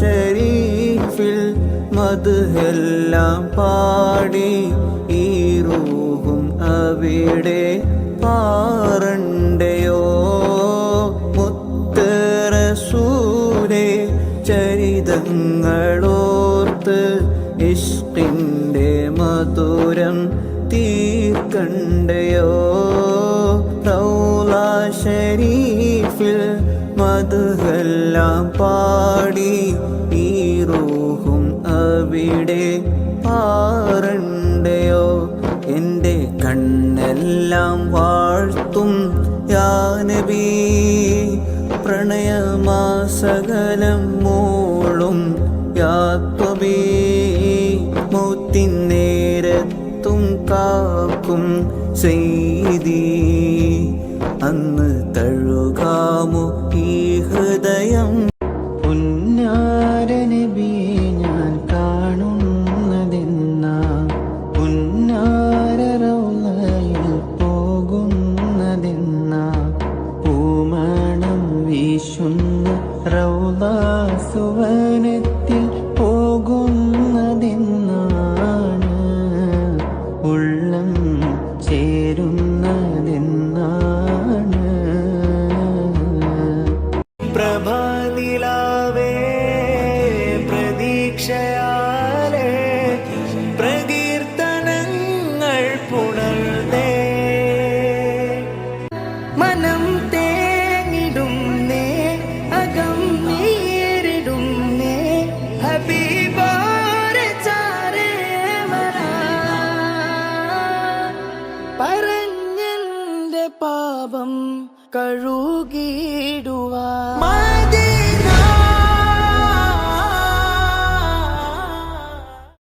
ഷരീഫിൽ മധുഹെല്ലാം പാടി ഈ റൂഹും അവിടെ പാറണ്ടയോ? മുത്തറസൂരെ ചരിതങ്ങളോർത്ത് ഇഷ്ടിന്റെ മധുരം തീർക്കണ്ടയോ? റൗള ഷരീഫിൽ മധുഹെല്ലാം പാടി ഈ റൂഹും അവിടെ. പാറണ്ടയോ എന്റെ കണ്ണെല്ലാം വാഴ്ത്തും യാനബി പ്രണയമാസകലം മൂളും യാത്വബി മൗത്തിൻ നേരത്തും കാക്കും ചെയ്തി. അന്ന് തഴുകാമോ ഈ ഹൃദയം. പുന്നാരനബി ഞാൻ കാണുന്നതെന്ന. പുന്നാര റൗളയിൽ പോകുന്നതെന്ന. പൂമണം വീശുന്ന റൗള പ്രഭാനിലാവേ പ്രതീക്ഷയാലേ പ്രകീർത്തനങ്ങൾ പുണർന്നേ. മനം തേങ്ങിടുന്നേ അകം നീരിടുന്നേ ഹബീബാരെ പറഞ്ഞെന്റെ പാപം കഴു